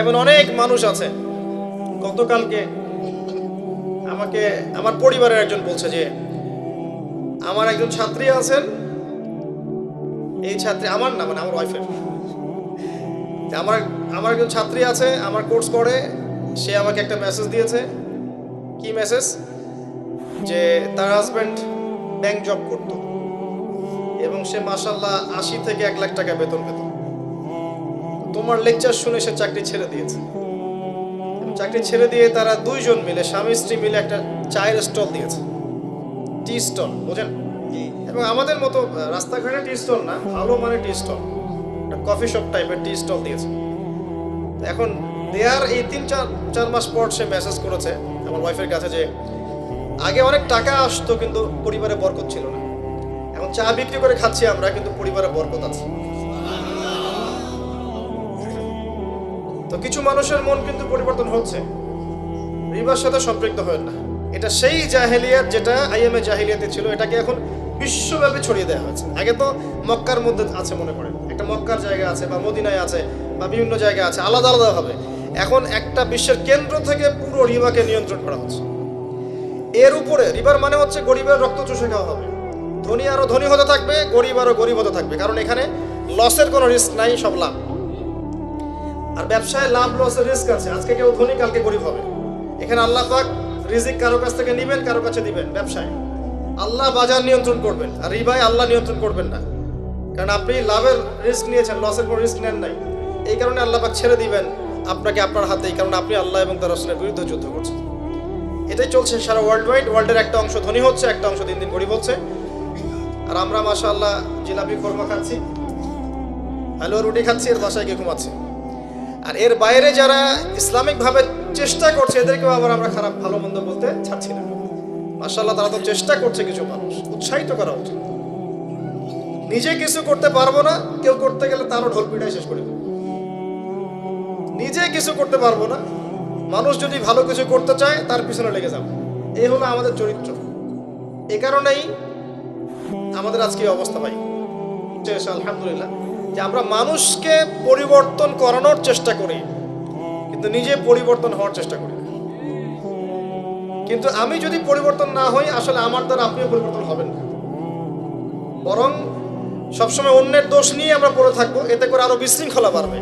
এমন অনেক মানুষ আছে। গতকালকে আমাকে, আমার পরিবারের একজন বলছে যে, আমার একজন ছাত্রী আছেন, এই ছাত্রী, আমার না মানে আমার ওয়াইফের আমার আমার একজন ছাত্রী আছে, আমার কোর্স করে, সে আমাকে একটা মেসেজ দিয়েছে। কি মেসেজ যে তার হাজব্যান্ড ব্যাংক জব করত। এবং সে মাসাল্লাহ আশি থেকে এক লাখ টাকা বেতন পেত। তোমার লেকচার শুনে সে চাকরি ছেড়ে দিয়েছে। চাকরি ছেড়ে দিয়ে তারা দুইজন মিলে, স্বামী স্ত্রী মিলে একটা চায়ের স্টল দিয়েছে। টি স্টল, বোঝেন? এবং আমাদের মতো রাস্তাঘাটে টি স্টল না, ভালো মানে টি স্টল, একটা কফি শপ টাইপের টি স্টল দিয়েছে। এখন দেয়ার এই তিন চার চার মাস পর সে মেসেজ করেছে আমার ওয়াইফের কাছে যে, আগে অনেক টাকা আসতো, কিন্তু পরিবারে বরকত ছিল না। এখন চা বিক্রি করে খাচ্ছি আমরা, কিন্তু পরিবারে বরকত আছে। তো কিছু মানুষের মন কিন্তু পরিবর্তন হচ্ছে। রিবার সাথে সম্পৃক্ত হয় না। এটা সেই জাহেলিয়াত যেটা আইএমএ জাহেলিয়াতে ছিল, এটাকে এখন বিশ্বব্যাপী ছড়িয়ে দেওয়া হয়েছে। আগে তো মক্কার মধ্যে আছে মনে করেন। একটা মক্কার জায়গা আছে বা মদিনায় আছে বা বিভিন্ন জায়গায় আছে, আলাদা আলাদা হবে এখন একটা বিশ্বের কেন্দ্র থেকে পুরো রিবাকে নিয়ন্ত্রণ করা হচ্ছে। এর উপরে রিবার মানে হচ্ছে গরিবের রক্ত চুষে খাওয়া হবে। ধনী আরও ধনী হতে থাকবে, গরিব আরও গরিব হতে থাকবে। কারণ এখানে লসের কোনো রিস্ক নাই, সব লাভ। আর ব্যবসায় লাভ লসের রিস্ক আছে। আজকে কেউ ধনী, কালকে গরিব হবে। এখানে আল্লাহ পাক রিজিক কারও কাছ থেকে নিবেন, কারও কাছে দিবেন ব্যবসায়। আল্লাহ বাজার নিয়ন্ত্রণ করবেন, আর রিবাই আল্লাহ নিয়ন্ত্রণ করবেন না। কারণ আপনি লাভের রিস্ক নিয়েছেন লসের কোনো রিস্ক নেন নাই। এই কারণে আল্লাহ পাক ছেড়ে দিবেন আপনাকে আপনার হাতে, এই কারণে আপনি আল্লাহ এবং তার রসুলের বিরুদ্ধে যুদ্ধ করছেন। এটাই চলছে সারা ওয়ার্ল্ড ওয়াইড ওয়ার্ল্ডের একটা অংশ ধনী হচ্ছে, একটা অংশ দিন দিন গরিব হচ্ছে। আর আমরা মাশা আল্লাহ জিলাপি খোরমা খাচ্ছি। হ্যালো, রুটি খাচ্ছি, এর বাসায় গিয়ে ঘুমাচ্ছি। আর এর বাইরে যারা ইসলামিকভাবে চেষ্টা করছে, এদেরকেও আবার আমরা খারাপ, ভালো, মন্দ বলতে ছাড়ছি না। মাশাল্লাহ তারা তো চেষ্টা করছে কিছু মানুষ। উৎসাহিত করা উচিত। নিজে কিছু করতে পারব না, কেউ করতে গেলে তারও ঢোল পিটাই শেষ করে নিজে কিছু করতে পারব না, মানুষ যদি ভালো কিছু করতে চায়, তার পিছনে লেগে যাবে। এই হলো আমাদের চরিত্র। এ কারণেই আমাদের আজকে অবস্থা পাই আলহামদুলিল্লাহ। যে আমরা মানুষকে পরিবর্তন করানোর চেষ্টা করি, কিন্তু নিজে পরিবর্তন হওয়ার চেষ্টা করি কিন্তু আমি যদি পরিবর্তন না হই, আসলে আমার দ্বারা আপনিও পরিবর্তন হবেন না। বরং সবসময় অন্যের দোষ নিয়ে আমরা পড়ে থাকব, এতে করে আরও বিশৃঙ্খলা বাড়বে।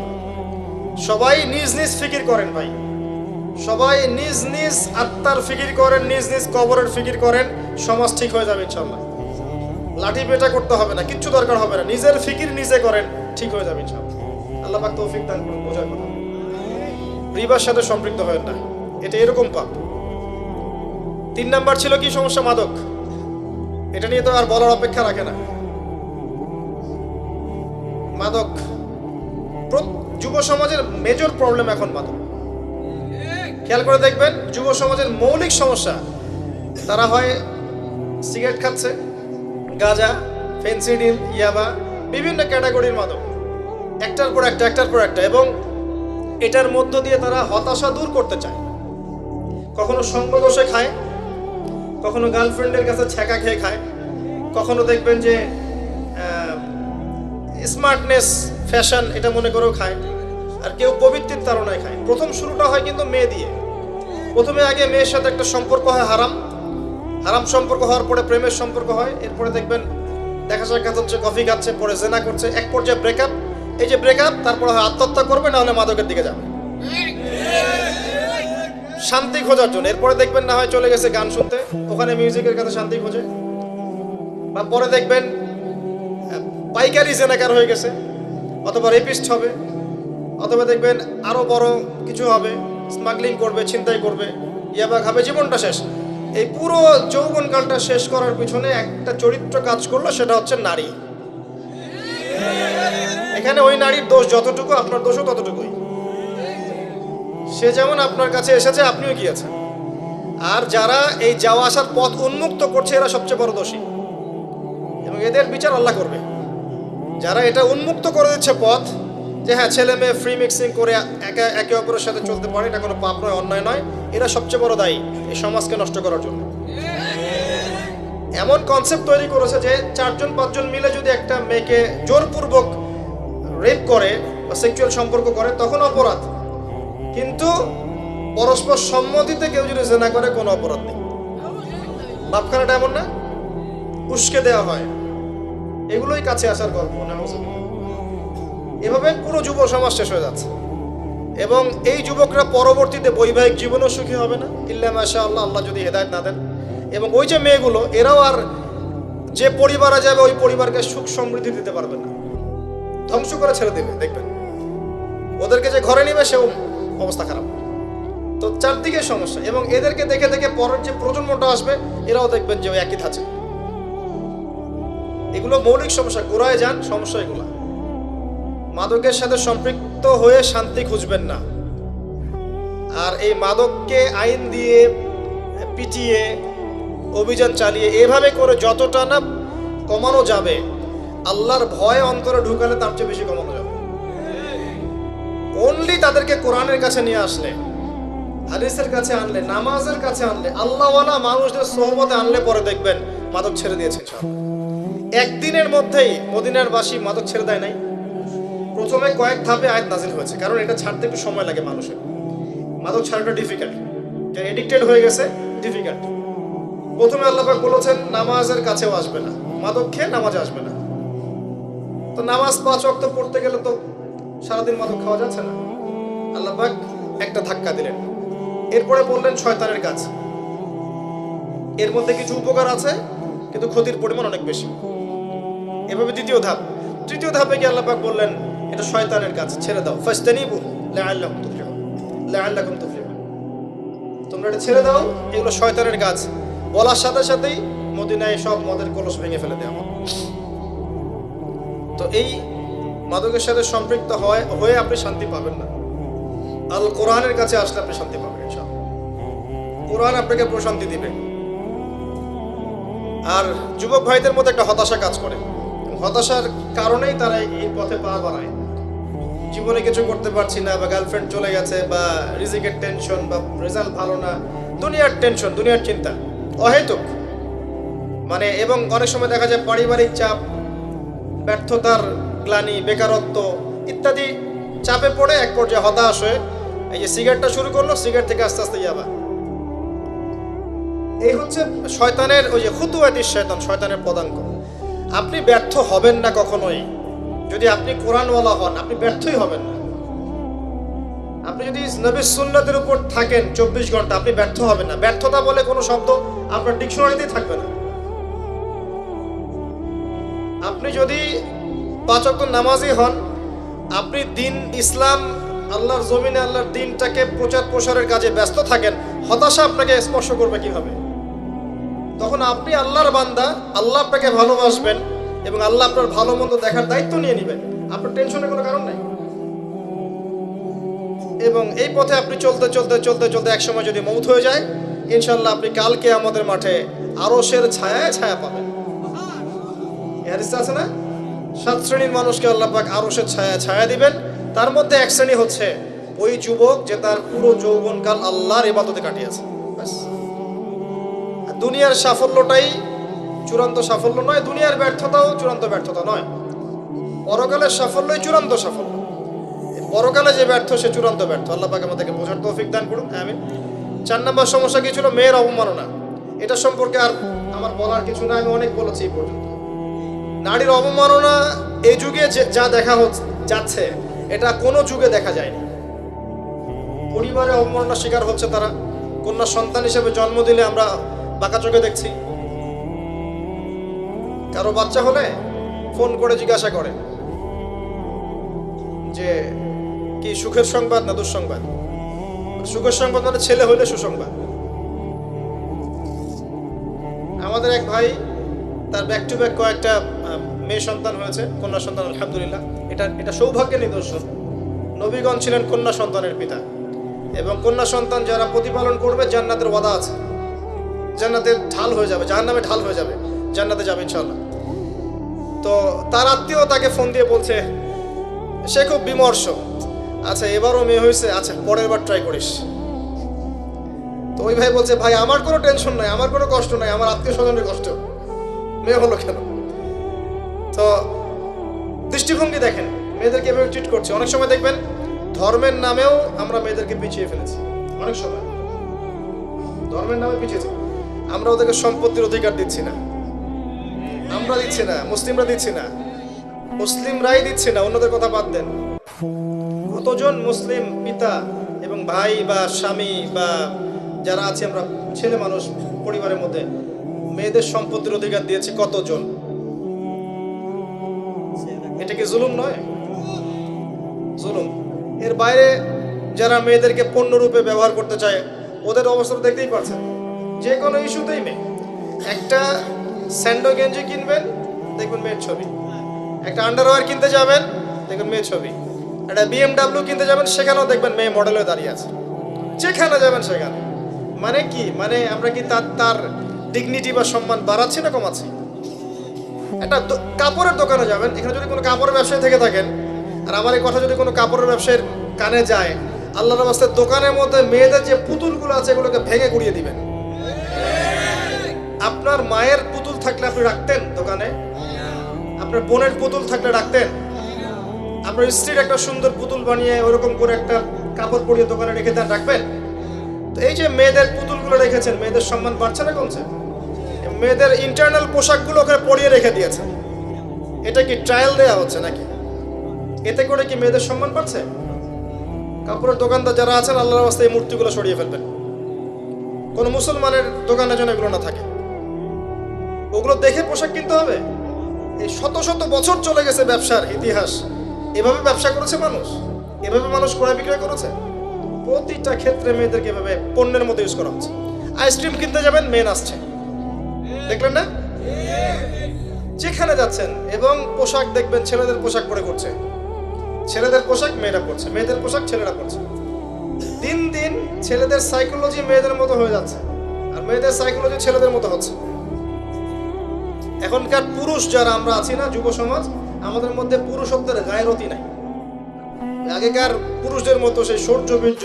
সবাই নিজ নিজ ফিকির করেন ভাই। সবাই নিজ নিজ আত্মার ফিকির করেন, নিজ নিজ কবরের ফিকির করেন, সমাজ ঠিক হয়ে যাবে ইনশাল্লাহ লাঠি পেটা করতে হবে না, কিচ্ছু দরকার হবে না। নিজের ফিকির নিজে করেন। ঠিক হয়ে যাবে আল্লাহ পাক তৌফিক দান করুন বোঝার কথা। রিবার সাথে সম্পৃক্ত হয় না। এটা এরকম পাপ। তিন নাম্বার ছিল কি সমস্যা মাদক? এটা নিয়ে তো আর বলার অপেক্ষা রাখে না। মাদক। যুব সমাজের মেজর প্রবলেম এখন মাদক। খেয়াল করে দেখবেন, যুব সমাজের মৌলিক সমস্যা। তারা হয় সিগারেট খাচ্ছে, গাঁজা ফেন্সিডিল ইয়াবা বিভিন্ন ক্যাটাগরির মাদক। একটার পর একটা, একটার পর একটা এবং এটার মধ্য দিয়ে তারা হতাশা দূর করতে চায়। কখনো সঙ্গ দোষে খায়, কখনো গার্লফ্রেন্ডের কাছে ছ্যাঁকা খেয়ে খায়, কখনো দেখবেন যে স্মার্টনেস, ফ্যাশন এটা মনে করেও খায়, আর কেউ পবিত্রের তারণায় খায়। প্রথম শুরুটা হয় কিন্তু মেয়ে দিয়ে। প্রথমে আগে মেয়ের সাথে একটা সম্পর্ক হয় হারাম। হারাম সম্পর্ক হওয়ার পরে প্রেমের সম্পর্ক হয়, এরপরে দেখবেন দেখা সাক্ষাৎ হচ্ছে কফি খাচ্ছে, পরে জেনা করছে। এক পর্যায়ে ব্রেকআপ এই যে ব্রেকআপ তারপরে হয় আত্মহত্যা করবে না হলে মাদকের দিকে যাবে। শান্তি খোঁজার জন্য। এরপরে দেখবেন না হয় চলে গেছে গান শুনতে। ওখানে মিউজিকের কাছে শান্তি খোঁজে। বা পরে দেখবেন পাইকারি জেনাকার হয়ে গেছে। অথবা রেপিস্ট হবে। অথবা দেখবেন আরও বড় কিছু হবে। স্মাগলিং করবে, ছিনতাই করবে। ইয়াবা খাবে, জীবনটা শেষ। এই পুরো যৌবনকালটা শেষ করার পিছনে একটা চরিত্র কাজ করল, সেটা হচ্ছে নারী। এখানে ওই নারীর দোষ যতটুকু, আপনার দোষও ততটুকুই। সে যেমন আপনার কাছে এসেছে, আপনিও গিয়েছেন আর যারা এই যাওয়া আসার পথ উন্মুক্ত করছে, এরা সবচেয়ে বড় দোষী। এবং এদের বিচার আল্লাহ করবে। যারা এটা উন্মুক্ত করে দিচ্ছে পথ যে হ্যাঁ ছেলে মেয়ে ফ্রি মিক্সিং করে একে একে অপরের সাথে চলতে পারে, এটা কোনো পাপ নয়, অন্যায় নয়। এরা সবচেয়ে বড় দায়ী এই সমাজকে নষ্ট করার জন্য। এমন কনসেপ্ট তৈরি করেছে যে চারজন, পাঁচজন মিলে যদি একটা মেয়েকে জোরপূর্বক রেপ করে বা সেক্সুয়াল সম্পর্ক করে, তখন অপরাধ। কিন্তু পরস্পর সম্মতিতে কেউ যদি জেনা করে, কোনো অপরাধ নেই। বাপখানাটা এমন না, উস্কে দেওয়া হয়। এগুলোই কাছে আসার গল্প, নাউজুবিল্লাহ। এভাবে পুরো যুব সমাজ শেষ হয়ে যাচ্ছে। এবং এই যুবকরা পরবর্তীতে বৈবাহিক জীবনও সুখী হবে না। ইল্লা মাশা আল্লাহ আল্লাহ যদি হেদায়ত না দেন। এবং ওই যে মেয়েগুলো, এরাও আর যে পরিবারে যাবে, ওই পরিবারকে সুখ সমৃদ্ধি দিতে পারবে না। ধ্বংস করে ছেড়ে দেবে, দেখবেন। ওদেরকে যে ঘরে নিবে, সেও অবস্থা খারাপ। তো চারদিকে সমস্যা। এবং এদেরকে দেখে দেখে পরের যে প্রজন্মটা আসবে, এরাও দেখবেন যে ওই একই ধাঁচে এগুলো মৌলিক সমস্যা, গোড়ায় যান, সমস্যা এগুলো। মাদকের সাথে সম্পৃক্ত হয়ে শান্তি খুঁজবেন না। আর এই মাদককে আইন দিয়ে পিটিয়ে, অভিযান চালিয়ে এভাবে করে যতটা না কমানো যাবে, আল্লাহর ভয় অন্তরে ঢুকালে তার চেয়ে বেশি কমানো যাবে। অনলি তাদেরকে কোরআনের কাছে নিয়ে আসলে, হাদিসের কাছে আনলে, নামাজের কাছে আনলে, আল্লাহওয়ালা মানুষদের সোহবতে আনলে পরে দেখবেন মাদক ছেড়ে দিয়েছে একদিনের মধ্যেই মদিনার বাসী মাদক ছেড়ে দেয় নাই। প্রথমে কয়েক ধাপে আয়াত নাজিল হয়েছে, কারণ এটা ছাড়তে একটু সময় লাগে মানুষের। মাদক ছাড়াটা ডিফিকাল্ট এডিক্টেড হয়ে গেছে ডিফিকাল্ট প্রথমে আল্লাহ বলেছেন, নামাজের কাছেও আসবে না। মাদক খেয়ে নামাজে আসবে না। তো নামাজ পাঁচ অক্ত পড়তে গেলে তো সারাদিন মাদক খাওয়া যাচ্ছে না। আল্লাহ একটা ধাক্কা দিলেন। এরপরে বললেন, শয়তানের কাজ এর মধ্যে কিছু উপকার আছে, কিন্তু ক্ষতির পরিমাণ অনেক বেশি। এভাবে দ্বিতীয় ধাপ। তৃতীয় ধাপে গিয়ে আল্লাহ বললেন এটা শয়তানের কাজ, ছেড়ে দাও। ফাস্তানিবু লাআল্লাকুম তুফলিহুন। লাআল্লাকুম তুফলিহুন। তোমরা এটা ছেড়ে দাও, এগুলো শয়তানের কাজ। বলার সাথে সাথেই মদিনায় সব মদের কলস ভেঙে ফেলে দেওয়া। তো এই মাদকের সাথে সম্পৃক্ত হয়, হয়ে আপনি শান্তি পাবেন না। আল কোরআনের কাছে আসলে আপনি শান্তি পাবেন, ইনশাআল্লাহ। কোরআন আপনাকে প্রশান্তি দিবে। আর যুবক ভাইদের মধ্যে একটা হতাশা কাজ করে। হতাশার কারণেই তারা এই পথে পা বাড়ায়। জীবনে কিছু করতে পারছি না, বা গার্লফ্রেন্ড চলে গেছে, বা রিজিকের টেনশন বা রেজাল্ট ভালো না, দুনিয়ার টেনশন দুনিয়ার চিন্তা, অহেতুক। মানে এবং অনেক সময় দেখা যায় পারিবারিক চাপ, ব্যর্থতার গ্লানি, বেকারত্ব ইত্যাদি চাপে পড়ে এক পর্যায়ে হতাশ হয়ে এই যে সিগারেটটা শুরু করল সিগারেট থেকে আস্তে আস্তে যাবা। এই হচ্ছে শয়তানের ওই যে খুতুয়াতি শয়তান, শয়তানের পদাঙ্ক। আপনি ব্যর্থ হবেন না কখনোই। যদি আপনি কোরআনওয়ালা হন, আপনি ব্যর্থই হবেন না। আপনি যদি নবীর সুন্নতের উপর থাকেন চব্বিশ ঘণ্টা, আপনি ব্যর্থ হবেন না। ব্যর্থতা বলে কোনো শব্দ আপনার ডিকশনারিতেই থাকবে না। আপনি যদি পাচক নামাজি হন, আপনি দিন ইসলাম, আল্লাহর জমিনে, আল্লাহর দিনটাকে প্রচার প্রসারের কাজে ব্যস্ত থাকেন, হতাশা আপনাকে স্পর্শ করবে কীভাবে? তখন আপনি আল্লাহর বান্দা, আল্লাহ আপনাকে ভালোবাসবেন এবং আল্লাহ আপনার ভালো মন্দ দেখার দায়িত্ব নিয়ে নেবেন। আপনার টেনশনের কোনো কারণ নাই। এবং এই পথে আপনি চলতে চলতে চলতে চলতে একসময় যদি মৌত হয়ে যায় ইনশাল্লাহ আপনি কালকে আমাদের মাঠে আরশের ছায়ায় ছায়া পাবেন। আছে না? সাত শ্রেণির মানুষকে আল্লাহ পাক আরশের ছায়া ছায়া দিবেন। তার মধ্যে এক শ্রেণি হচ্ছে ওই যুবক যে তার পুরো যৌবনকাল আল্লাহর ইবাদতে কাটিয়েছে। ব্যাস। দুনিয়ার সাফল্যটাই চূড়ান্ত সাফল্য নয়, দুনিয়ার ব্যর্থতাও চূড়ান্ত ব্যর্থতা নয়। পরকালের সাফল্যই চূড়ান্ত সাফল্য। পরকালে যে ব্যর্থ, সে চূড়ান্ত ব্যর্থ। আল্লাহ পাক আমাদেরকে বোঝার তৌফিক দান করুন। আমি চার নম্বর সমস্যা কি ছিল? মেয়ের অবমাননা। এটা সম্পর্কে আর আমার বলার কিছু না আমি অনেক বলেছি এই পর্যন্ত। নারীর অবমাননা এই যুগে যে- দেখা যাচ্ছে, এটা কোনো যুগে দেখা যায়নি। পরিবারে অবমাননার শিকার হচ্ছে তারা। কন্যা সন্তান হিসেবে জন্ম দিলে আমরা বাঁকা চোখে দেখছি। কারও বাচ্চা হলে ফোন করে জিজ্ঞাসা করে যে, কি সুখের সংবাদ না দুঃসংবাদ? সুখের সংবাদ মানে ছেলে হইলে সুসংবাদ। আমাদের এক ভাই, তার ব্যাক টু ব্যাক কয়েকটা মেয়ে সন্তান হয়েছে, কন্যা সন্তান, আলহামদুলিল্লাহ। এটা এটা সৌভাগ্যের নিদর্শন। নবীগণ ছিলেন কন্যা সন্তানের পিতা। এবং কন্যা সন্তান যারা প্রতিপালন করবে, জান্নাতের ওয়াদা আছে। জান্নাতের ঢাল হয়ে যাবে জাহান্নামে ঢাল হয়ে যাবে। জান্নাতে যাবে ইনশাল্লাহ তো তার আত্মীয় তাকে ফোন দিয়ে বলছে, সে খুব বিমর্ষ। আচ্ছা এবারও মেয়ে হয়েছে আচ্ছা পরের বার ট্রাই করিস। তো ওই ভাই বলছে, ভাই, আমার কোনো টেনশন নাই, আমার কোনো কষ্ট নাই, আমার আত্মীয় স্বজনের কষ্ট। মেয়ে হলো কেন? তো দৃষ্টিভঙ্গি দেখেন, মেয়েদেরকে এভাবে ট্রিট করছে। অনেক সময় দেখবেন, ধর্মের নামেও আমরা মেয়েদেরকে পিছিয়ে ফেলেছি। অনেক সময় ধর্মের নামে পিছিয়েছি আমরা ওদেরকে সম্পত্তির অধিকার দিচ্ছি না। আমরা দিচ্ছি না, মুসলিমরা দিচ্ছি না। মুসলিমরাই দিচ্ছে না, অন্যদের কথা বাদ দেন। কতজন মুসলিম পিতা এবং ভাই বা স্বামী বা যারা আছে আমরা ছেলে মানুষ পরিবারের মধ্যে, মেয়েদের সম্পত্তির অধিকার দিয়েছে কতজন? এটা কি জুলুম নয়? জুলুম। এর বাইরে যারা মেয়েদেরকে পণ্যরূপে ব্যবহার করতে চায়, ওদের অবস্থা দেখতেই পারছেন যে কোনো ইস্যুতেই মেয়ে। একটা স্যান্ডো গেঞ্জি কিনবেন দেখবেন মেয়ের ছবি। একটা আন্ডারওয়্যার কিনতে যাবেন দেখবেন মেয়ের ছবি। একটা বিএমডাব্লিউ কিনতে যাবেন, সেখানেও দেখবেন মেয়ে মডেল হয়ে দাঁড়িয়ে আছে। যেখানে যাবেন সেখানে। মানে কি? মানে আমরা কি তার তার ডিগনিটি বা সম্মান বাড়াচ্ছি না কমাচ্ছি? একটা কাপড়ের দোকানে যাবেন, এখানে যদি কোনো কাপড়ের ব্যবসায়ী থেকে থাকেন, আর আমার এই কথা যদি কোনো কাপড়ের ব্যবসায়ীর কানে যায়, আল্লাহর বাস্তে দোকানের মধ্যে মেয়েদের যে পুতুলগুলো আছে, এগুলোকে ভেঙে গুড়িয়ে দিবেন। আপনার মায়ের পুতুল থাকলে আপনি রাখতেন দোকানে? আপনার বোনের পুতুল থাকলে রাখতেন? আপনার স্ত্রীর একটা সুন্দর পুতুল বানিয়ে ওরকম করে একটা কাপড় পরিয়ে দোকানে রেখে দেন, রাখবেন? তো এই যে মেয়েদের পুতুলগুলো রেখেছেন, মেয়েদের সম্মান বাড়ছে না কমছে? মেয়েদের ইন্টারনাল পোশাকগুলো ওখানে পরিয়ে রেখে দিয়েছে এটা কি ট্রায়াল দেওয়া হচ্ছে নাকি? এতে করে কি মেয়েদের সম্মান বাড়ছে? কাপড়ের দোকানদার যারা আছেন, আল্লাহর রাস্তায় এই মূর্তিগুলো সরিয়ে ফেলবেন। কোনো মুসলমানের দোকানে যেন এগুলো না থাকে। ওগুলো দেখে পোশাক কিনতে হবে? এই শত শত বছর চলে গেছে ব্যবসার ইতিহাস। এভাবে ব্যবসা করেছে মানুষ? এভাবে মানুষ ক্রয় বিক্রয় করেছে? প্রতিটা ক্ষেত্রে মেয়েদেরকে এভাবে পণ্যের মতো ইউজ করা হচ্ছে। আইসক্রিম কিনতে যাবেন মেন আসছে। দেখলেন না? যেখানে যাচ্ছেন এবং পোশাক দেখবেন, ছেলেদের পোশাক পরে করছে ছেলেদের পোশাক মেয়েরা পরছে, মেয়েদের পোশাক ছেলেরা পরছে। দিন দিন ছেলেদের সাইকোলজি মেয়েদের মতো হয়ে যাচ্ছে। আর মেয়েদের সাইকোলজি ছেলেদের মতো হচ্ছে। এখনকার পুরুষ যারা আমরা আছি না, যুব সমাজ, আমাদের মধ্যে পুরুষত্বের গায়রতি নাই। আগেকার পুরুষদের মতো সেই সৌর্যবীর্য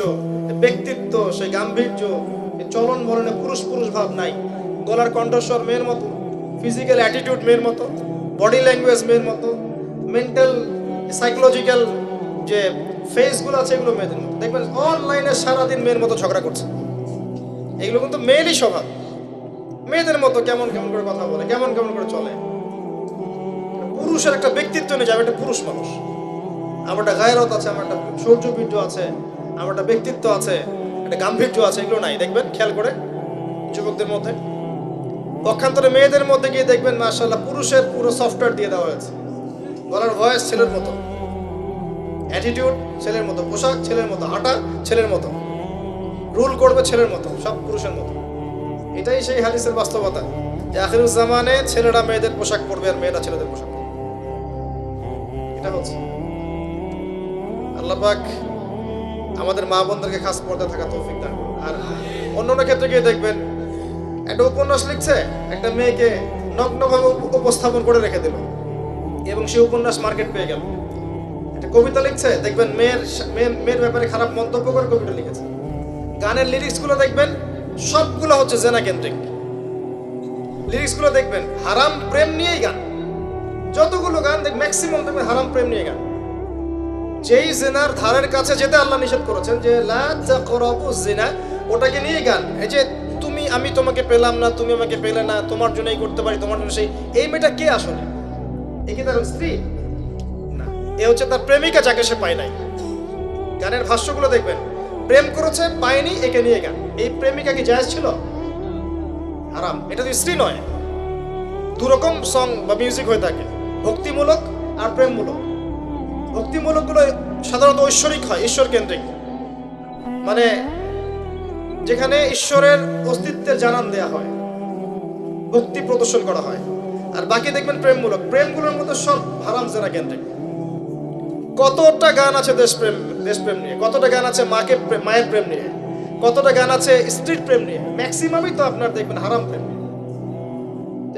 ব্যক্তিত্ব, সেই গাম্ভীর্য চলন বলনে পুরুষ পুরুষ ভাব নাই। গলার কণ্ঠস্বর মেয়ের মতো ফিজিক্যাল অ্যাটিটিউড মেয়ের মতো বডি ল্যাঙ্গুয়েজ মেয়ের মতো মেন্টাল সাইকোলজিক্যাল যে ফেসগুলো আছে, এগুলো মেয়েদের মতো। দেখবেন অনলাইনে সারাদিন মেয়ের মতো ঝগড়া করছে। এগুলো কিন্তু মেয়েরই স্বভাব। মেয়েদের মতো কেমন কেমন করে কথা বলে, কেমন কেমন করে চলে? পুরুষের একটা ব্যক্তিত্ব নেই যাবে একটা পুরুষ মানুষ। আমার একটা গায়রত আছে, আমার একটা আছে, আমার একটা ব্যক্তিত্ব আছে, একটা গাম্ভীর্য আছে, এগুলো নাই। দেখবেন, খেয়াল করে, যুবকদের মধ্যে। পক্ষান্তরে মেয়েদের মধ্যে গিয়ে দেখবেন মার্শাল্লাহ পুরুষের পুরো সফটওয়্যার দিয়ে দেওয়া হয়েছে। গলার ভয়েস ছেলের মতো। অ্যাটিটিউড ছেলের মতো। পোশাক, ছেলের মতো। হাঁটা ছেলের মতো। রুল করবে ছেলের মতো, সব পুরুষের মতো। এটাই সেই হাদিসের বাস্তবতা। যে আখিরুজ্জামানে ছেলেরা মেয়েদের পোশাক পরবে আর মেয়েরা ছেলেদের পোশাক পরবে। এটা হচ্ছে। আল্লাহ পাক আমাদের মা বোনদেরকে খাস পর্দা থাকা তৌফিক দান আর অন্য অন্য ক্ষেত্রে গিয়ে দেখবেন, একটা উপন্যাস লিখছে, একটা মেয়েকে নগ্নভাবে উপ- উপস্থাপন করে রেখে দিল এবং সে উপন্যাস মার্কেট পেয়ে গেল। একটা কবিতা লিখছে, দেখবেন মেয়ের মেয়ে- মেয়ের ব্যাপারে খারাপ মন্তব্য করে কবিতা লিখেছে। গানের লিরিক্সগুলো দেখবেন সবগুলো হচ্ছে জেনা কেন্দ্রিক লিরিক্সগুলো দেখবেন, হারাম প্রেম নিয়েই গান। যতগুলো গান, দেখ ম্যাক্সিমাম দেখবেন হারাম প্রেম নিয়ে গান। যেই জেনার ধারের কাছে যেতে আল্লাহ নিষেধ করেছেন যে, লা তাকরাবু জিনা ওটাকে নিয়ে গান। এই যে, তুমি, আমি তোমাকে পেলাম না, তুমি আমাকে পেলে না, তোমার জন্যই করতে পারি, তোমার জন্য সেই এই মেয়েটা কে আসলে? এ কি তার স্ত্রী? না। এ হচ্ছে তার প্রেমিকা যাকে সে পায় নাই। গানের ভাষ্যগুলো দেখবেন প্রেম করেছে, পায়নি, একে নিয়ে গান এই প্রেমিকা কি জায়েজ ছিল? হারাম। এটা তো স্ত্রী নয়। দুরকম সং বা মিউজিক হয়ে থাকে। ভক্তিমূলক আর প্রেমমূলক। ভক্তিমূলকগুলো সাধারণত ঐশ্বরিক হয় ঈশ্বর কেন্দ্রিক মানে যেখানে ঈশ্বরের অস্তিত্বের জানান দেয়া হয়। ভক্তি প্রদর্শন করা হয়। আর বাকি দেখবেন প্রেমমূলক। প্রেমগুলোর মধ্যে সব হারাম জেনা কেন্দ্রিক। কতটা গান আছে দেশপ্রেম দেশপ্রেম নিয়ে? কতটা গান আছে মাকে মায়ের প্রেম নিয়ে? কতটা গান আছে স্ত্রীর প্রেম নিয়ে? ম্যাক্সিমামই তো আপনার দেখবেন হারাম প্রেম।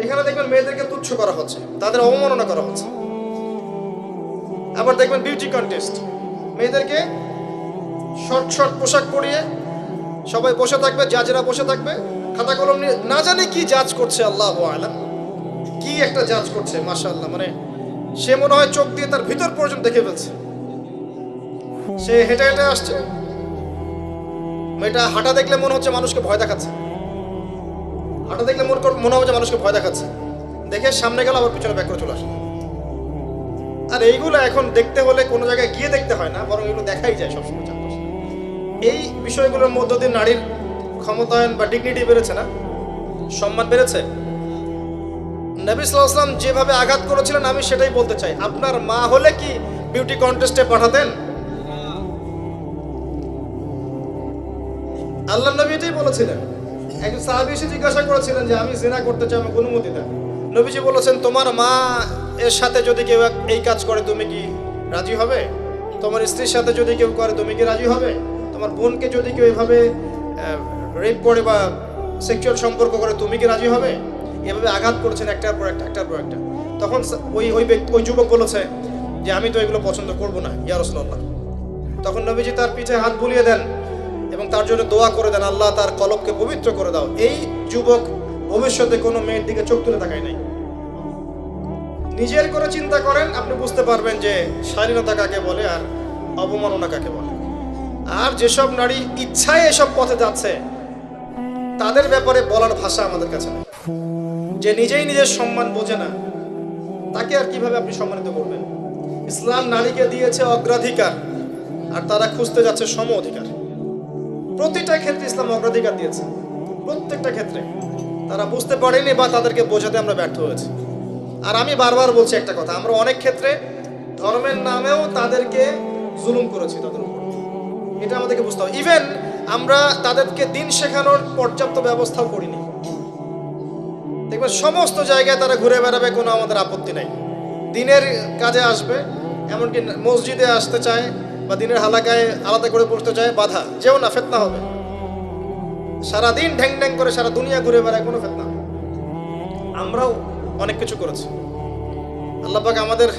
এখানে দেখবেন মেয়েদেরকে তুচ্ছ করা হচ্ছে, তাদের অবমাননা করা হচ্ছে। আবার দেখবেন বিউটি কন্টেস্ট মেয়েদেরকে শর্ট শর্ট পোশাক পরিয়ে সবাই বসে থাকবে জাজেরা বসে থাকবে, খাতা কলম নিয়ে। না জানি কি জাজ করছে, আল্লাহ আলাম। কি একটা জাজ করছে, মাশাআল্লাহ মানে সে মনে হয় চোখ দিয়ে তার ভিতর পর্যন্ত দেখে ফেলছে। সে হেঁটে হেঁটে আসছে। মেয়েটা হাঁটা দেখলে মনে হচ্ছে মানুষকে ভয় দেখাচ্ছে। হাঁটা দেখলে মনে মনে যে মানুষকে ভয় দেখাচ্ছে। দেখে সামনে গেল, আবার পিছনে ব্যাক করে চলে আসে আর এইগুলো এখন দেখতে হলে কোনো জায়গায় গিয়ে দেখতে হয় না, বরং এগুলো দেখাই যায় সবসময় চারপাশে। এই বিষয়গুলোর মধ্য দিয়ে নারীর ক্ষমতায়ন বা ডিগনিটি বেড়েছে না? সম্মান বেড়েছে? নবী সাল্লাম যেভাবে আঘাত করেছিলেন, আমি সেটাই বলতে চাই। আপনার মা হলে কি বিউটি কন্টেস্টে পাঠাতেন? আল্লাহ নবী এটাই বলেছিলেন। একজন সাহাবী এসে জিজ্ঞাসা করেছিলেন যে, আমি জিনা করতে চাই, আমাকে অনুমতি দেন নবীজি বলেছেন, তোমার মা এর সাথে যদি কেউ এই কাজ করে, তুমি কি রাজি হবে? তোমার স্ত্রীর সাথে যদি কেউ করে, তুমি কি রাজি হবে? তোমার বোনকে যদি কেউ এভাবে রেপ করে বা সেক্সুয়াল সম্পর্ক করে, তুমি কি রাজি হবে? এভাবে আঘাত করেছেন একটার পর একটা, একটার পর একটা। তখন ওই ওই ব্যক্তি, ওই যুবক বলেছে যে, আমি তো এগুলো পছন্দ করব না, ইয়া রাসূলুল্লাহ। তখন নবীজি তার পিঠে হাত বুলিয়ে দেন এবং তার জন্য দোয়া করে দেন, আল্লাহ তার কলবকে পবিত্র করে দাও। এই যুবক ভবিষ্যতে কোনো মেয়ের দিকে চোখ তুলে তাকায় নাই। নিজের করে চিন্তা করেন, আপনি বুঝতে পারবেন যে স্বাধীনতা কাকে বলে আর অবমাননা কাকে বলে। আর যেসব নারী ইচ্ছায় এসব পথে যাচ্ছে, তাদের ব্যাপারে বলার ভাষা আমাদের কাছে নেই। যে নিজেই নিজের সম্মান বোঝে না, তাকে আর কীভাবে আপনি সম্মানিত করবেন? ইসলাম নারীকে দিয়েছে অগ্রাধিকার, আর তারা খুঁজতে যাচ্ছে সম অধিকার। প্রতিটা ক্ষেত্রে ইসলাম অগ্রাধিকার দিয়েছে। প্রত্যেকটা ক্ষেত্রে। তারা বুঝতে পারেনি বা তাদেরকে বোঝাতে আমরা ব্যর্থ হয়েছি। আর আমি বারবার বলছি একটা কথা, আমরা অনেক ক্ষেত্রে ধর্মের নামেও তাদেরকে জুলুম করেছি তাদের উপর। এটা আমাদেরকে বুঝতে হবে। ইভেন আমরা তাদেরকে দিন শেখানোর পর্যাপ্ত ব্যবস্থাও করিনি। দেখবেন সমস্ত জায়গায় তারা ঘুরে বেড়াবে, কোনো আমাদের আপত্তি নাই। দিনের কাজে আসবে, এমনকি মসজিদে আসতে চায় বা দিনের হালাকায় আলাদা করে বসতে চায়, বাধা, যেও না, ফেতনা হবে। সারাদিন ঢ্যাং ঢ্যাং করে সারা দুনিয়া ঘুরে বেড়ায়, কোনো ফেতনা আমরাও অনেক কিছু করেছি। আল্লাহ পাক আমাদের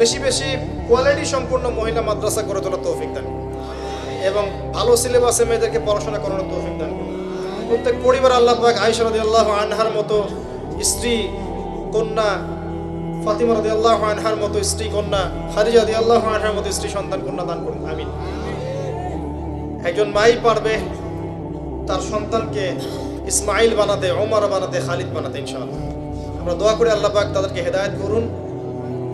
বেশি বেশি কোয়ালিটি সম্পূর্ণ মহিলা মাদ্রাসা করে তোলার তৌফিক দেন এবং ভালো সিলেবাসে মেয়েদেরকে পড়াশোনা করানোর তৌফিক দান প্রত্যেক পরিবার আল্লাহ পাক আয়েশা রাদিয়াল্লাহু আনহার মতো স্ত্রী, কন্যা, ফাতিমা রাদিয়াল্লাহু আনহার মতো স্ত্রী, কন্যা, খাদিজা রাদিয়াল্লাহু আনহার মতো স্ত্রী, সন্তান, কন্যা দান করুন, আমিন। একজন মাই পারবে, তার সন্তানকে ইসমাইল বানাতে, ওমর বানাতে, খালিদ বানাতে, ইনশাআল্লাহ। আমরা দোয়া করি আল্লাহ পাক তাদেরকে হেদায়েত করুন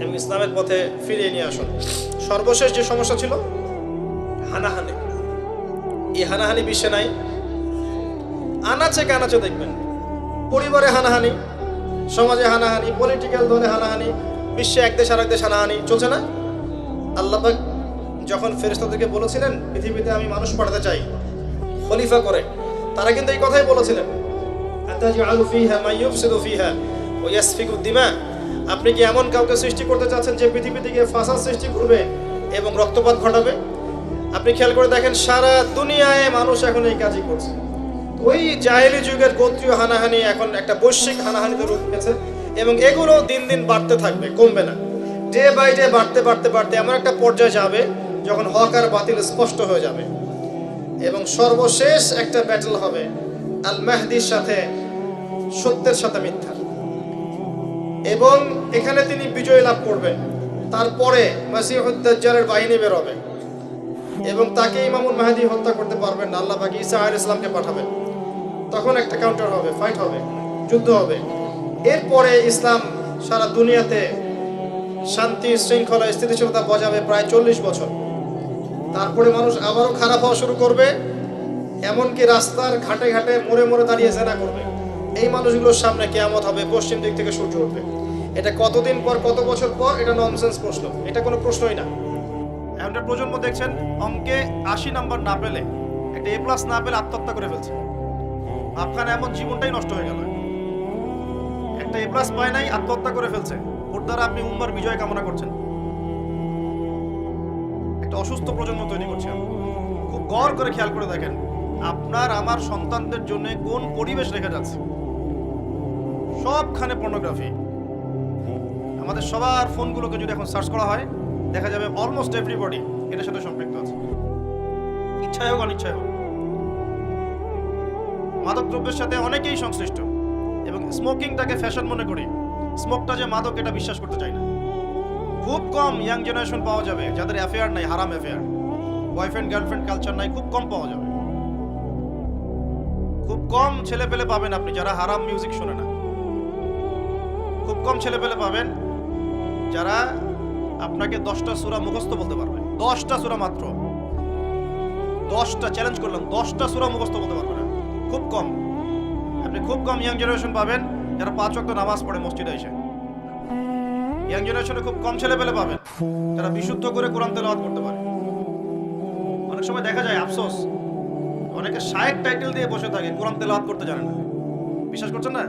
এবং ইসলামের পথে ফিরিয়ে নিয়ে আসুন। সর্বশেষ যে সমস্যা ছিল, হানাহানি। এই হানাহানি বিশ্বে নাই। আনাচে কানাচে দেখবেন। পরিবারে হানাহানি সমাজে হানাহানি পলিটিক্যাল দলে হানাহানি, বিশ্বে এক দেশ আর এক দেশ হানাহানি চলছে না? আল্লাপাক যখন ফেরেস্তাদেরকে বলেছিলেন, পৃথিবীতে আমি মানুষ পাঠাতে চাই, খলিফা করে, তারা কিন্তু এই কথাই বলেছিলেন। আপনি কি এমন কাউকে সৃষ্টি করতে চাচ্ছেন যে পৃথিবীতে গিয়ে ফাসাদ সৃষ্টি করবে এবং রক্তপাত ঘটাবে? আপনি খেয়াল করে দেখেন, সারা দুনিয়ায় মানুষ এখন এই কাজই করছে। ওই জাহেলি যুগের গোত্রীয় হানাহানি এখন একটা বৈশ্বিক হানাহানিতে রূপ পেয়েছে এবং এগুলো দিন দিন বাড়তে থাকবে, কমবে না। ডে বাই ডে বাড়তে বাড়তে বাড়তে এমন একটা পর্যায়ে যাবে যখন হক আর বাতিল স্পষ্ট হয়ে যাবে। এবং সর্বশেষ একটা ব্যাটল হবে আল মেহদির সাথে, সত্যের সাথে মিথ্যার এবং এখানে তিনি বিজয় লাভ করবেন। তারপরে মাসিহুদ্দাজ্জালের বাহিনী বেরোবে। এবং তাকে ইমামুল মাহাদি হত্যা করতে পারবেন আল্লাহ পাকি ইসা আলাইহিস ইসলামকে পাঠাবেন। তখন একটা কাউন্টার হবে ফাইট হবে, যুদ্ধ হবে। এরপরে ইসলাম সারা দুনিয়াতে শান্তি, শৃঙ্খলা, স্থিতিশীলতা বজাবে প্রায় চল্লিশ বছর। তারপরে মানুষ আবারও খারাপ হওয়া শুরু করবে, এমনকি রাস্তার ঘাটে ঘাটে মোড়ে মোড়ে দাঁড়িয়ে জেনা করবে। এই মানুষগুলোর সামনে কেয়ামত হবে, পশ্চিম দিক থেকে সূর্য উঠবে। এটা কতদিন পর, কত বছর পর, এটা ননসেন্স প্রশ্ন। এটা কোনো প্রশ্নই না। একটা প্রজন্ম দেখছেন, অঙ্কে আশি নাম্বার না পেলে, একটা এ প্লাস না পেলে আত্মহত্যা করে ফেলছে। ভাবখানে এমন জীবনটাই নষ্ট হয়ে গেল। একটা এ প্লাস পায় নাই, আত্মহত্যা করে ফেলছে। ওর দ্বারা আপনি উম্মার বিজয় কামনা করছেন। একটা অসুস্থ প্রজন্ম তৈরি করছে খুব গড় করে খেয়াল করে দেখেন, আপনার আমার সন্তানদের জন্য কোন পরিবেশ রেখে যাচ্ছে। সবখানে পর্নোগ্রাফি আমাদের সবার ফোনগুলোকে যদি এখন সার্চ করা হয়, দেখা যাবে অলমোস্ট এভরিবডি এটার সাথে সম্পৃক্ত আছে। ইচ্ছায় হোক, অনিচ্ছায় হোক। মাদক দ্রব্যের সাথে অনেকেই সংশ্লিষ্ট। এবং স্মোকিংটাকে ফ্যাশন মনে করি। স্মোকটা যে মাদক, এটা বিশ্বাস করতে চাই না। খুব কম ইয়াং জেনারেশন পাওয়া যাবে যাদের অ্যাফেয়ার নাই, হারাম অ্যাফেয়ার। বয়ফ্রেন্ড, গার্লফ্রেন্ড কালচার নাই, খুব কম পাওয়া যাবে। খুব কম ছেলে পেলে পাবেন আপনি যারা হারাম মিউজিক শোনে না। খুব কম ছেলে পেলে পাবেন যারা আপনাকে দশটা সুরা মুখস্থ বলতে পারবে। দশটা সুরা মাত্র। দশটা চ্যালেঞ্জ করলাম, দশটা সুরা মুখস্থ বলতে পারবে না। খুব কম। আপনি খুব কম ইয়াং জেনারেশন পাবেন যারা পাঁচ ওয়াক্ত নামাজ পড়ে মসজিদে এসে। ইয়াং জেনারেশনে খুব কম ছেলে পেলে পাবেন যারা বিশুদ্ধ করে কোরআন তেলাওয়াত করতে পারে। অনেক সময় দেখা যায়, আফসোস, অনেকে শায়েক টাইটেল দিয়ে বসে থাকে, কোরআন তেলাওয়াত করতে জানে না। বিশ্বাস করছেন না?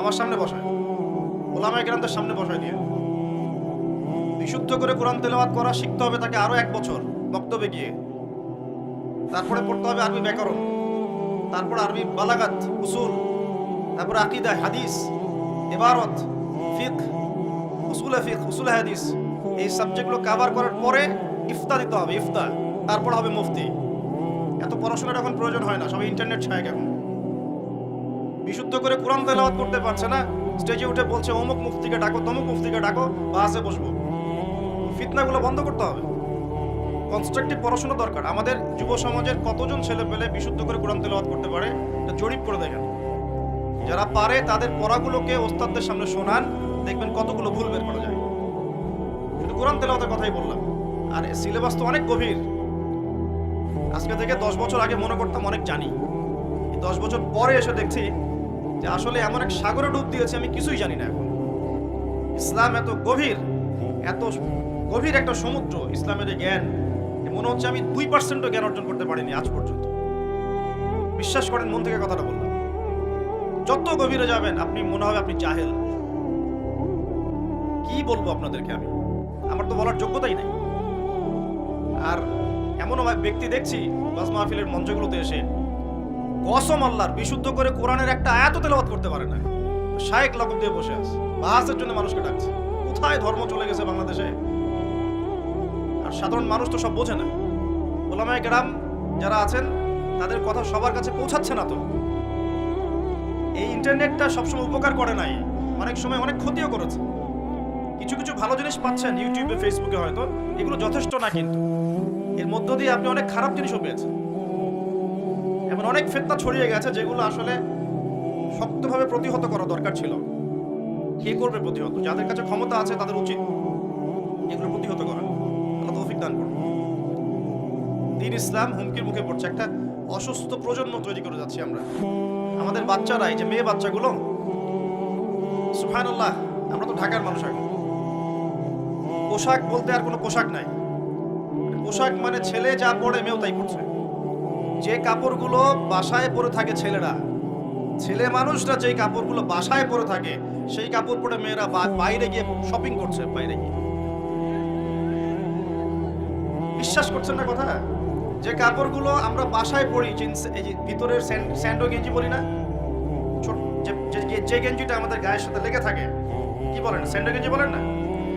আমার সামনে বসায়। ওলামায় গ্রামদের সামনে বসায় দিয়ে। বিশুদ্ধ করে কোরআন তেলাওয়াত করা শিখতে হবে তাকে আরও এক বছর বক্তব্যে গিয়ে। তারপরে পড়তে হবে আরবি ব্যাকরণ। তারপর আরবি বালাগাত, উসুল, তারপর আকিদা, হাদিস এবারত ফিক, উসুল ফিক, উসুল হাদিস। এই সাবজেক্টগুলো কভার করার পরে ইফতা দিতে হবে ইফতা তারপর হবে মুফতি। এত পড়াশোনার এখন প্রয়োজন হয় না, সবাই ইন্টারনেট ছায় এখন। বিশুদ্ধ করে কোরআন তেলাওয়াত করতে পারছে না স্টেজে উঠে বলছে, অমুক মুফতিকে ডাকো, তমুক মুফতিকে ডাকো, বাসে বসবো। ফিতনাগুলো বন্ধ করতে হবে। কনস্ট্রাকটিভ পড়াশোনা দরকার। আমাদের যুব সমাজের কতজন ছেলে পেলে বিশুদ্ধ করে কোরআন তেলাওয়াত করতে পারে, এটা জরিপ করে দেখেন। যারা পারে, তাদের পড়াগুলোকে ওস্তাদদের সামনে শোনান, দেখবেন কতগুলো ভুল বের করা যায়। শুধু কোরআন তেলাওয়াতের কথাই বললাম। আর সিলেবাস তো অনেক গভীর। আজকে থেকে দশ বছর আগে মনে করতাম অনেক জানি। দশ বছর পরে এসে দেখছি যে আসলে এমন এক সাগরে ডুব দিয়েছে, আমি কিছুই জানি না এখন। ইসলাম এত গভীর এত গভীর একটা সমুদ্র, ইসলামের জ্ঞান। মনে হচ্ছে আমি দুই পার্সেন্টও জ্ঞান অর্জন করতে পারিনি আজ পর্যন্ত। বিশ্বাস করেন, মন থেকে কথাটা বললাম। যত গভীরে যাবেন, আপনি মনে হবে আপনি জাহেল। কি বলব আপনাদেরকে আমি? আমার তো বলার যোগ্যতাই নেই। আর এমনও ব্যক্তি দেখছি, বাস মাহফিলের মঞ্চগুলোতে এসে কসম আল্লাহর, বিশুদ্ধ করে কোরআনের একটা আয়াত তেলাওয়াত করতে পারে না। শায়েক লকব দিয়ে বসে আছে বাহাসের জন্য মানুষকে ডাকছে। কোথায় ধর্ম চলে গেছে বাংলাদেশে? আর সাধারণ মানুষ তো সব বোঝে না। ওলামায় গ্রাম যারা আছেন, তাদের কথা সবার কাছে পৌঁছাচ্ছে না তো। এই ইন্টারনেটটা সবসময় উপকার করে নাই, অনেক সময় অনেক ক্ষতিও করেছে। কিছু কিছু ভালো জিনিস পাচ্ছেন ইউটিউবে, ফেসবুকে হয়তো, এগুলো যথেষ্ট না কিন্তু। এর মধ্য দিয়ে আপনি অনেক খারাপ জিনিসও পেয়েছেন। এমন অনেক ফেতনা ছড়িয়ে গেছে যেগুলো আসলে শক্তভাবে প্রতিহত করা দরকার ছিল। কে করবে প্রতিহত? যাদের কাছে ক্ষমতা আছে, তাদের উচিত। এগুলো প্রতিহত করা। দিন ইসলাম হুমকির মুখে পড়ছে। একটা অসুস্থ প্রজন্ম তৈরি করে যাচ্ছি আমরা। আমাদের বাচ্চারা, এই যে মেয়ে বাচ্চাগুলো সুহানুল্লাহ আমরা তো ঢাকার মানুষ এখন। পোশাক বলতে আর কোনো পোশাক নাই। পোশাক মানে ছেলে যা পড়ে, মেয়েও তাই পড়ছে যে কাপড়গুলো বাসায় পরে থাকে ছেলেরা, ছেলে মানুষরা যেই কাপড়গুলো বাসায় পরে থাকে, সেই কাপড় পরে মেয়েরা বাইরে গিয়ে শপিং করছে, বাইরে গিয়ে। বিশ্বাস করছেন না কথা? যে কাপড়গুলো আমরা বাসায় পরি জিন্স- এই যে ভিতরের স্যান্ডো গেঞ্জি বলি না? যে গেঞ্জিটা আমাদের গায়ের সাথে লেগে থাকে কি বলেন? স্যান্ডো গেঞ্জি বলেন না?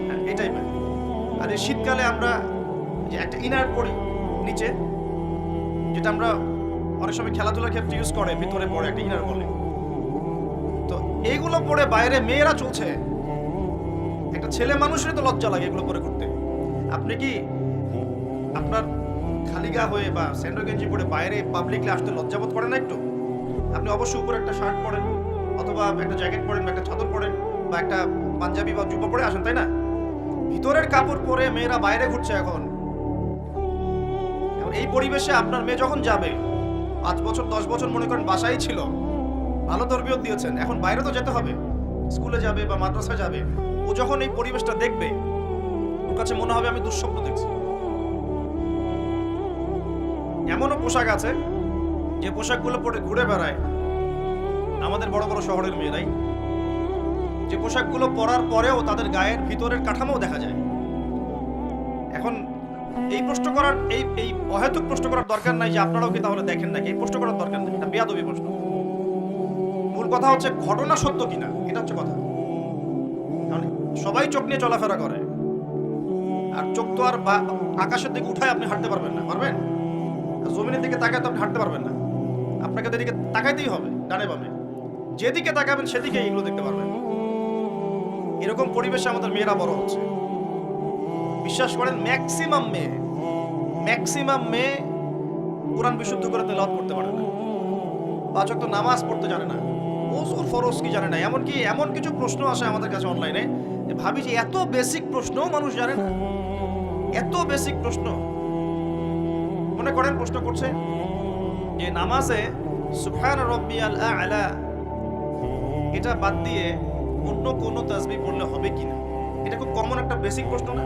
হ্যাঁ, এই টাইপের আর এই শীতকালে আমরা যে একটা ইনার পরি নিচে যেটা আমরা অনেক সময় খেলাধুলার ক্ষেত্রে ইউজ করে ভিতরে পড়ে একটা ইনার বলে। তো এইগুলো পরে বাইরে মেয়েরা চলছে। একটা ছেলে মানুষেরই তো লজ্জা লাগে এগুলো পরে করতে। আপনি কি আপনার খালি গা হয়ে বা স্যান্ডো গেঞ্জি পরে বাইরে পাবলিকলি আসতে লজ্জাবোধ করেন না একটু? আপনি অবশ্যই উপরে একটা শার্ট পরেন, অথবা একটা জ্যাকেট পরেন, বা একটা চাদর পরেন, বা একটা পাঞ্জাবি বা জুব্বা পরে আসেন, তাই না? ভিতরের কাপড় পরে মেয়েরা বাইরে ঘুরছে এখন। এই পরিবেশে আপনার মেয়ে যখন যাবে, পাঁচ বছর, দশ বছর মনে করেন বাসাই ছিল, ভালো তরবিয়ত দিয়েছেন, এখন বাইরে তো যেতে হবে। স্কুলে যাবে বা মাদ্রাসায় যাবে, ও যখন এই পরিবেশটা দেখবে, ওর কাছে মনে হবে আমি দুঃস্বপ্ন দেখছি। এমনও পোশাক আছে যে পোশাকগুলো পরে ঘুরে বেড়ায়। আমাদের বড় বড় শহরের মেয়েরাই যে পোশাকগুলো পরার পরেও তাদের গায়ের ভিতরের কাঠামো দেখা যায়। এখন এই প্রশ্ন করার, এই এই অহেতুক প্রশ্ন করার দরকার নাই যে আপনারাও কি তাহলে দেখেন নাকি? এই প্রশ্ন করার দরকার নেই, এটা বেয়াদবি প্রশ্ন। মূল কথা হচ্ছে ঘটনা সত্য কিনা, এটা হচ্ছে কথা। কারণ সবাই চোখ নিয়ে চলাফেরা করে। আর চোখ তো আর আকাশের দিকে উঠায় আপনি হাঁটতে পারবেন না, পারবেন? জমিনের দিকে তাকায় তো আপনি হাঁটতে পারবেন না। আপনাকে তো এদিকে তাকাইতেই হবে, ডানে বামে। যেদিকে তাকাবেন সেদিকে এগুলো দেখতে পারবেন। এরকম পরিবেশে আমাদের মেয়েরা বড় হচ্ছে। বিশ্বাস করেন, ম্যাক্সিমাম মেয়ে ম্যাক্সিমাম মেয়ে কোরআন বিশুদ্ধ করে তেলাওয়াত করতে পারে না। পাঁচ ওয়াক্ত নামাজ পড়তে জানে না। ওজুর ফরজ কি জানে না। এমনকি এমন কিছু প্রশ্ন আসে আমাদের কাছে অনলাইনে ভাবি যে এত বেসিক প্রশ্নও মানুষ জানে না। এত বেসিক প্রশ্ন। মনে করেন, প্রশ্ন করছে, যে নামাজে সুফান রব্বিয়াল আলা, এটা বাদ দিয়ে অন্য কোনো তাসবি পড়লে হবে কিনা? এটা খুব কমন একটা বেসিক প্রশ্ন না?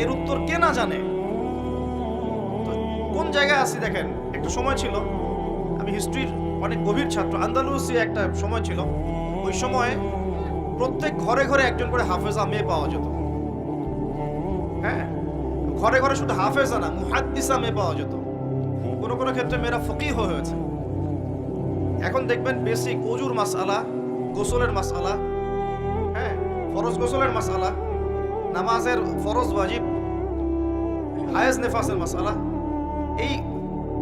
এর উত্তর কে না জানে? কোন জায়গায় আছি দেখেন, একটা সময় ছিল। আমি হিস্ট্রির অনেক গভীর ছাত্র আন্দালুসি একটা সময় ছিল। ওই সময় প্রত্যেক ঘরে ঘরে একজন করে হাফেজা মেয়ে পাওয়া যেত। ঘরে ঘরে শুধু হাফেজা না, মুহাদ্দিসা মেয়ে পাওয়া যেত। কোনো কোনো ক্ষেত্রে মেয়েরা ফকিহ হয়েছে। এখন দেখবেন বেসিক অজুর মাসআলা গোসলের মাসআলা হ্যাঁ ফরজ গোসলের মাসআলা নামাজের ফরজ ওয়াজিব, হায়েজ নেফাসের মাসআলা এই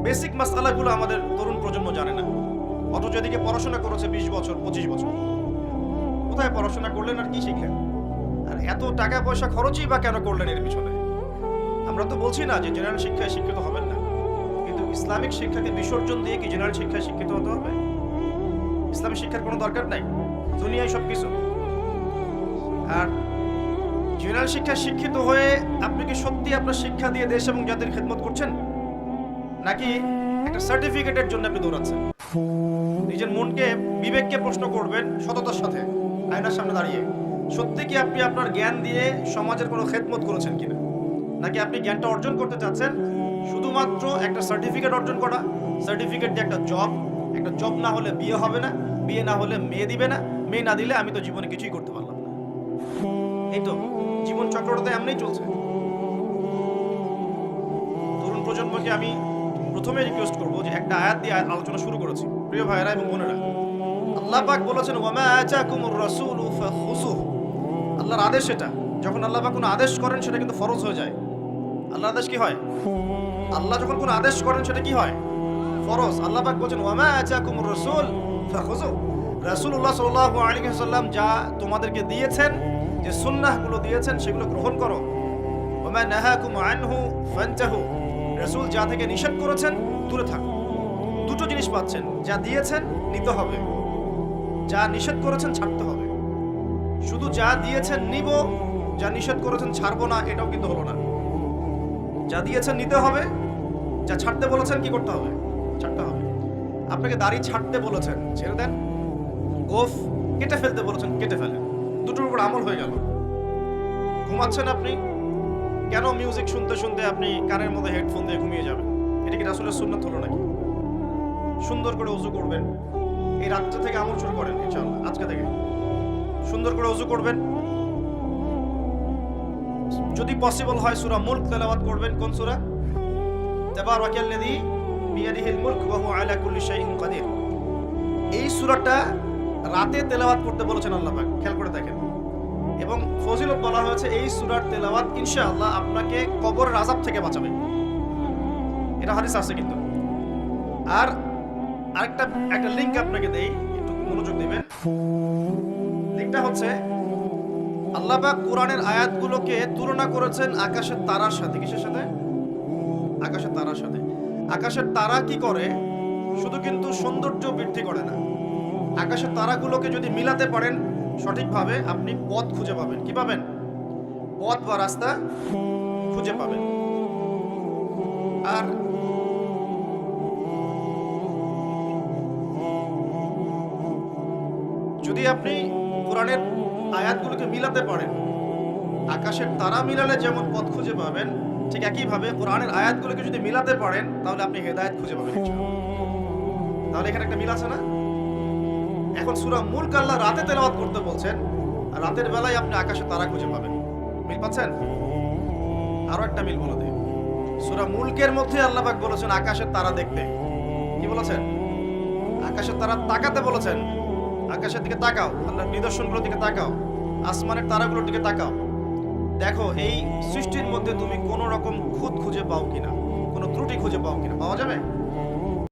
বেসিক মাসআলাগুলো আমাদের তরুণ প্রজন্ম জানে না। অথচ এদিকে পড়াশোনা করেছে বিশ বছর, পঁচিশ বছর। কোথায় পড়াশোনা করলেন আর কি শিখলেন? আর এত টাকা পয়সা খরচই বা কেন করলেন এর পিছনে? আমরা তো বলছি না যে জেনারেল শিক্ষায় শিক্ষিত হবেন না। কিন্তু ইসলামিক শিক্ষাকে বিসর্জন দিয়ে কি জেনারেল শিক্ষায় শিক্ষিত হতে হবে? ইসলামিক শিক্ষার কোনো দরকার নাই? দুনিয়ায় সব কিছু আর জেনারেল শিক্ষায় শিক্ষিত হয়ে আপনি কি সত্যি আপনার শিক্ষা দিয়ে দেশ এবং জাতির খেদমত করছেন? নাকি একটা সার্টিফিকেটের জন্য আপনি দৌড়াচ্ছেন? নিজের মনকে, বিবেককে প্রশ্ন করবেন সততার সাথে, আয়নার সামনে দাঁড়িয়ে। সত্যি কি আপনি আপনার জ্ঞান দিয়ে সমাজের কোনো খেদমত করেছেন কিনা? নাকি আপনি জ্ঞানটা অর্জন করতে চাচ্ছেন? শুধুমাত্র একটা সার্টিফিকেট অর্জন করা। সার্টিফিকেট দিয়ে একটা জব একটা জব না হলে বিয়ে হবে না, বিয়ে না হলে মেয়ে দিবে না। মেয়ে না দিলে আমি তো জীবনে কিছুই করতে পারলাম না। এই তো, জীবন চক্রটা তো এমনিই চলছে। তরুণ প্রজন্মকে আমি প্রথমে রিকোয়েস্ট করব যে একটা আয়াত দিয়ে আলোচনা শুরু করেছি, প্রিয় ভাইয়েরা এবং বোনেরা। আল্লাহ পাক বলেছেন, ওয়ামা আতাকুমুর রাসূলু ফাখুযুহু। আল্লাহর আদেশ এটা। যখন আল্লাহ পাক কোনো আদেশ করেন, সেটা কিন্তু ফরজ হয়ে যায়। আল্লাহর আদেশ কি হয়? আল্লাহ যখন কোনো আদেশ করেন, সেটা কি হয়? ফরজ। আল্লাহ পাক রাসূল। ফাখুযুহু রাসূলুল্লাহ সাল্লাল্লাহু আলাইহি ওয়াসাল্লাম যা তোমাদেরকে দিয়েছেন, যে দিয়েছেন, সেগুলো গ্রহণ করো। নাহাকুম আনহু ফান্তাহু। রাসূল যা থেকে নিষেধ করেছেন, দূরে থাকো। দুটো জিনিস পাচ্ছেন, যা দিয়েছেন, নিতে হবে। যা নিষেধ করেছেন, ছাড়তে হবে। শুধু যা দিয়েছেন, নিব, যা নিষেধ করেছেন, ছাড়বো না, এটাও কিন্তু হলো না। যা দিয়েছেন নিতে হবে, যা ছাড়তে বলেছেন কি করতে হবে? ছাড়তে হবে। আপনাকে দাড়ি ছাড়তে বলেছেন, ছেড়ে দেন। গোফ কেটে ফেলতে বলেছেন, কেটে ফেলেন। দুটোর উপর আমল হয়ে গেল। ঘুমাচ্ছেন আপনি? কেন মিউজিক শুনতে শুনতে আপনি কানের মধ্যে হেডফোন দিয়ে ঘুমিয়ে যাবেন? এটা কি রাসুলের সুন্নত হলো নাকি? সুন্দর করে উজু করবেন। এই রাত্রে থেকে আমল শুরু করেন, ইনশাআল্লাহ। আজকে থেকে সুন্দর করে উজু করবেন। যদি পসিবল হয় সুরা মুলক তেলাওয়াত করবেন। কোন সূরা? তাবারাকাল্লাযী বিয়াদিহিল মুলক ওয়া হুয়া আলা কুল্লি শাইইন কাদির। এই সূরাটা রাতে তেলাওয়াত করতে বলেছেন আল্লাহ পাক, খেয়াল করে দেখেন। এবং ফজিলত বলা হয়েছে এই সূরার তেলাওয়াত ইনশাআল্লাহ আপনাকে কবরের আযাব থেকে বাঁচাবে। এটা হাদিস আছে কিন্তু। আর আরেকটা, একটা লিংক আপনাকে দেই, একটু মনোযোগ দিবেন। লিংকটা হচ্ছে আল্লাহ পাক কোরআনের আয়াতগুলোকে তুলনা করেছেন আকাশের তারার সাথে। কিসের সাথে? আকাশের তারার সাথে। আকাশের তারা কি করে? শুধু কিন্তু সৌন্দর্য বৃদ্ধি করে না। আকাশের তারাগুলোকে যদি মিলাতে পারেন, সঠিকভাবে আপনি পথ খুঁজে পাবেন। কি পাবেন? পথ বা রাস্তা খুঁজে পাবেন। আর যদি আপনি কোরআনের আয়াতগুলোকে মিলাতে পারেন। আকাশের তারা মিলালে যেমন পথ খুঁজে পাবেন, ঠিক একইভাবে কোরআনের আয়াতগুলোকে যদি মিলাতে পারেন, তাহলে আপনি হেদায়েত খুঁজে পাবেন তাহলে এখানে একটা মিল আছে না? এখন সুরা মুলক আল্লাহ রাতে তেলাওয়াত করতে বলছেন, আর রাতের বেলায় আপনি আকাশে তারা খুঁজে পাবেন। মিল পাচ্ছেন? আরও একটা মিল বলে সূরা মুলকের মধ্যে আল্লাহ পাক বলেছেন, আকাশের তারা দেখতে। কি বলেছেন? আকাশের তারা তাকাতে বলেছেন। আকাশের দিকে তাকাও আল্লাহর নিদর্শনগুলোর দিকে তাকাও, আসমানের তারাগুলোর দিকে তাকাও। দেখো, এই সৃষ্টির মধ্যে তুমি কোনো রকম খুঁত খুঁজে পাও কিনা, কোনো ত্রুটি খুঁজে পাও কিনা, পাওয়া যাবে?